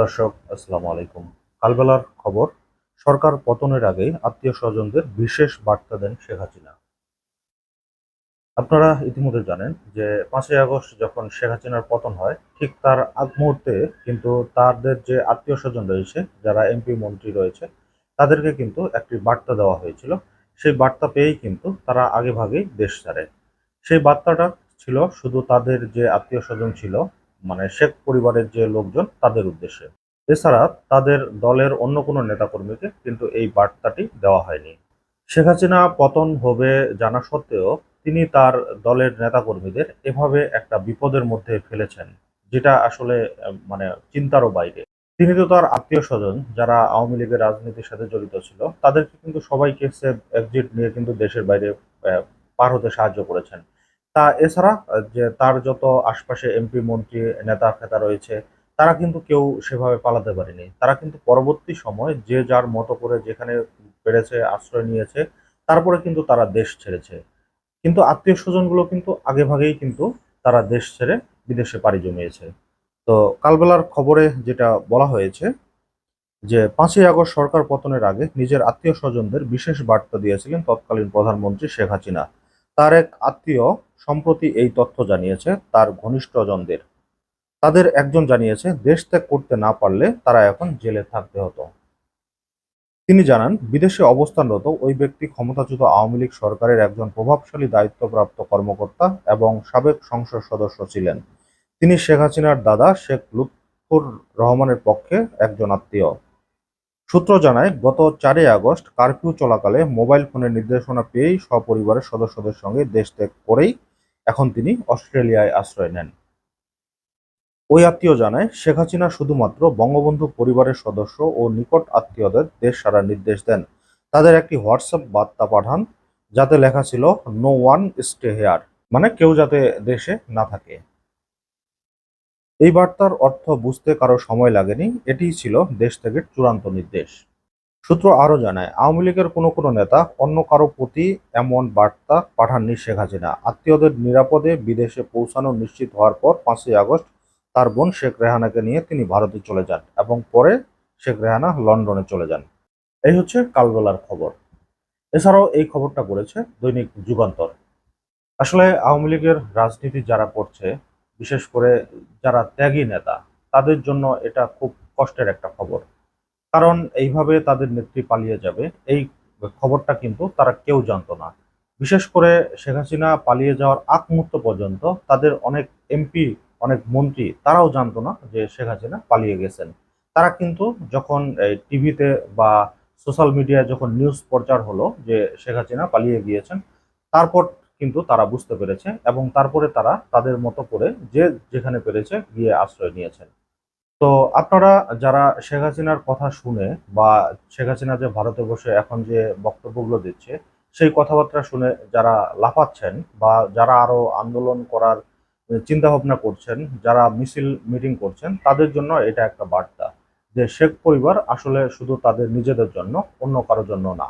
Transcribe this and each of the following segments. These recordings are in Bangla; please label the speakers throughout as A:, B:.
A: দর্শক, আসসালামু আলাইকুম। কালবেলার খবর, সরকার পতনের আগে আত্মীয় স্বজনদের বিশেষ বার্তা দেন শেখ হাসিনা। আপনারা ইতিমধ্যে জানেন যে পাঁচই আগস্ট যখন শেখ হাসিনার পতন হয়, ঠিক তার আগ মুহূর্তে কিন্তু তাদের যে আত্মীয় স্বজন রয়েছে, যারা এমপি, মন্ত্রী রয়েছে, তাদেরকে কিন্তু একটি বার্তা দেওয়া হয়েছিল। সেই বার্তা পেয়েই কিন্তু তারা আগে ভাগেই দেশ ছাড়ে। সেই বার্তাটা ছিল শুধু তাদের যে আত্মীয় স্বজন ছিল মানে শেখ পরিবারের যে লোকজন, তাদের উদ্দেশ্যে। এছাড়া তাদের দলের অন্য কোনো নেতাকর্মীকে কিন্তু এই বার্তাটি দেওয়া হয়নি। শেখ হাসিনা পতন হবে জানা সত্ত্বেও তিনি তার দলের নেতাকর্মীদের এভাবে একটা বিপদের মধ্যে ফেলেছেন, যেটা আসলে মানে চিন্তারও বাইরে। তিনি তো তার আত্মীয় স্বজন, যারা আওয়ামী লীগের রাজনীতির সাথে জড়িত ছিল, তাদেরকে কিন্তু সবাইকে সেভ এক্সিট নিয়ে কিন্তু দেশের বাইরে পার হতে সাহায্য করেছেন। তা এছাড়া যে তার যত আশপাশে এমপি, মন্ত্রী, নেতা, ফেতা রয়েছে, তারা কিন্তু কেউ সেভাবে পালাতে পারেনি। তারা কিন্তু পরবর্তী সময় যে যার মতো করে যেখানে পেরেছে আশ্রয় নিয়েছে, তারপরে কিন্তু তারা দেশ ছেড়েছে। কিন্তু আত্মীয় স্বজনগুলো কিন্তু আগে ভাগেই কিন্তু তারা দেশ ছেড়ে বিদেশে পাড়ি জমিয়েছে। তো কালবেলার খবরে যেটা বলা হয়েছে, যে পাঁচই আগস্ট সরকার পতনের আগে নিজের আত্মীয় স্বজনদের বিশেষ বার্তা দিয়েছিলেন তৎকালীন প্রধানমন্ত্রী শেখ হাসিনা। তার এক আত্মীয় সম্প্রতি এই তথ্য জানিয়েছে তার ঘনিষ্ঠজনদের। তাদের একজন জানিয়েছে, দেশ ত্যাগ করতে না পারলে তারা এখন জেলে থাকতে হতো। তিনি জানান, বিদেশে অবস্থানরত ওই ব্যক্তি ক্ষমতাচ্যুত আওয়ামী লীগ সরকারের একজন প্রভাবশালী দায়িত্বপ্রাপ্ত কর্মকর্তা এবং সাবেক সংসদ সদস্য ছিলেন। তিনি শেখ হাসিনার দাদা শেখ লুৎফুর রহমানের পক্ষে একজন আত্মীয়। সূত্র জানায়, গত চারই আগস্ট কারফিউ চলাকালে মোবাইল ফোনের নির্দেশনা পেয়েই সপরিবারের সদস্যদের সঙ্গে দেশ ত্যাগ করেই এখন তিনি অস্ট্রেলিয়ায় আশ্রয় নেন। ওই আত্মীয় জানায়, শেখ হাসিনা শুধুমাত্র বঙ্গবন্ধু পরিবারের সদস্য ও নিকট আত্মীয়দের দেশ সারার নির্দেশ দেন। তাদের একটি হোয়াটসঅ্যাপ বার্তা পাঠান যাতে লেখা ছিল, নো ওয়ান স্টে হেয়ার মানে কেউ যাতে দেশে না থাকে। এই বার্তার অর্থ বুঝতে কারও সময় লাগেনি। এটিই ছিল দেশ থেকে চূড়ান্ত নির্দেশ। সূত্র আরও জানায়, আওয়ামী লীগের কোনো কোনো নেতা অন্য কারও প্রতি এমন বার্তা পাঠাননি শেখ হাসিনা। আত্মীয়দের নিরাপদে বিদেশে পৌঁছানো নিশ্চিত হওয়ার পর পাঁচই আগস্ট তার বোন শেখ রেহানাকে নিয়ে তিনি ভারতে চলে যান এবং পরে শেখ রেহানা লন্ডনে চলে যান। এই হচ্ছে কালবেলার খবর। এছাড়াও এই খবরটা করেছে দৈনিক যুগান্তর। আসলে আওয়ামী লীগের রাজনীতি যারা করছে, বিশেষ করে যারা ত্যাগী নেতা, তাদের জন্য এটা খুব কষ্টের একটা খবর। কারণ এইভাবে তাদের নেত্রী পালিয়ে যাবে, এই খবরটা কিন্তু তারা কেউ জানতো না। বিশেষ করে শেখ হাসিনা পালিয়ে যাওয়ার আগ মুহূর্ত পর্যন্ত তাদের অনেক এমপি, অনেক মন্ত্রী তারাও জানতো না যে শেখ হাসিনা পালিয়ে গেছেন। তারা কিন্তু যখন টিভিতে বা সোশ্যাল মিডিয়ায় যখন নিউজ প্রচার হলো যে শেখ হাসিনা পালিয়ে গিয়েছেন, তারপর কিন্তু তারা বুঝতে পেরেছে এবং তারপরে তারা তাদের মতো করে যে যেখানে পেরেছে গিয়ে আশ্রয় নিয়েছেন। তো আপনারা যারা শেখ হাসিনার কথা শুনে বা শেখ হাসিনা যে ভারতে বসে এখন যে বক্তব্যগুলো দিচ্ছে, সেই কথাবার্তা শুনে যারা লাফাচ্ছেন বা যারা আরও আন্দোলন করার চিন্তা ভাবনা করছেন, যারা মিছিল মিটিং করছেন, তাদের জন্য এটা একটা বার্তা যে শেখ পরিবার আসলে শুধু তাদের নিজেদের জন্য, অন্য কারোর জন্য না।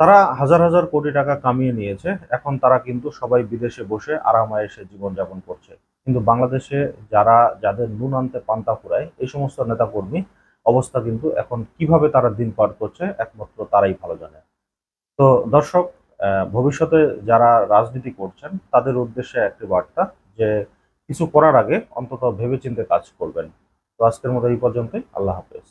A: তারা হাজার হাজার কোটি টাকা কামিয়ে নিয়েছে, এখন তারা কিন্তু সবাই বিদেশে বসে আরামায়েসে জীবনযাপন করছে। কিন্তু বাংলাদেশে যারা, যাদের নুন আনতে পান্তা ফুরায়, এই সমস্ত নেতাকর্মী অবস্থা কিন্তু এখন কীভাবে তারা দিন পার করছে, একমাত্র তারাই ভালো জানে। তো দর্শক ভবিষ্যতে যারা রাজনীতি করছেন, তাদের উদ্দেশ্যে একটি বার্তা যে কিছু করার আগে অন্তত ভেবেচিন্তে কাজ করবেন। তো আজকের মতো এই পর্যন্তই। আল্লাহ হাফেজ।